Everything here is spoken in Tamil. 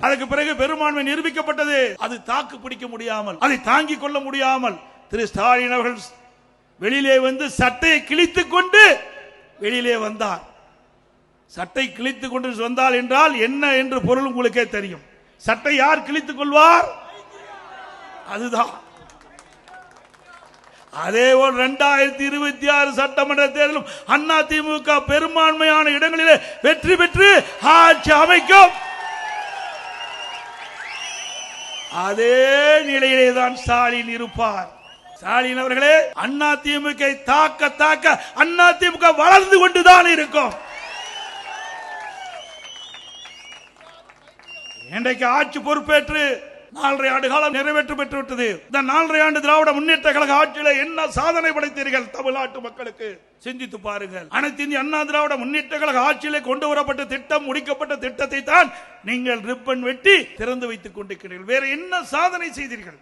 அதற்கு பிறகு பெரும்பான்மை நிரூபிக்கப்பட்டது. அது தாக்கு பிடிக்க முடியாமல் அதை தாங்கிக் கொள்ள முடியாமல் திரு ஸ்டாலின் அவர்கள் வெளியிலே வந்து சட்டையை கிழித்துக் கொண்டு வெளியிலே வந்தார். சட்டை கிழித்துக் கொண்டு வந்தால் என்றால் என்ன என்று பொருள் உங்களுக்கே தெரியும். சட்டை யார் கிழித்துக் கொள்வார்? அதுதான். அதே போல் இரண்டாயிரத்தி இருபத்தி ஆறு சட்டமன்ற தேர்தலும் அண்ணா திமுக பெரும்பான்மையான இடங்களிலே வெற்றி பெற்று ஆட்சி அமைக்கும். அதே நிலையிலே தான் ஸ்டாலின் இருப்பார். ஸ்டாலின் அவர்களே அண்ணா திமுக தாக்க தாக்க அண்ணா திமுக வளர்ந்து கொண்டுதான் இருக்கும். இன்றைக்கு ஆட்சி பொறுப்பேற்று நாலரை ஆண்டு காலம் நிறைவேற்ற பெற்று விட்டது இந்த நாலரை ஆண்டு திராவிட முன்னேற்ற கழக ஆட்சியில என்ன சாதனை படைத்தீர்கள் தமிழ்நாட்டு மக்களுக்கு? சிந்தித்து பாருங்கள். அனைத்து இந்திய அண்ணா திராவிட முன்னேற்ற கழக ஆட்சியிலே கொண்டு வரப்பட்ட திட்டம் முடிக்கப்பட்ட திட்டத்தை தான் நீங்கள் ரிப்பன் வெட்டி திறந்து வைத்துக் கொண்டிருக்கிறீர்கள். வேற என்ன சாதனை செய்தீர்கள்?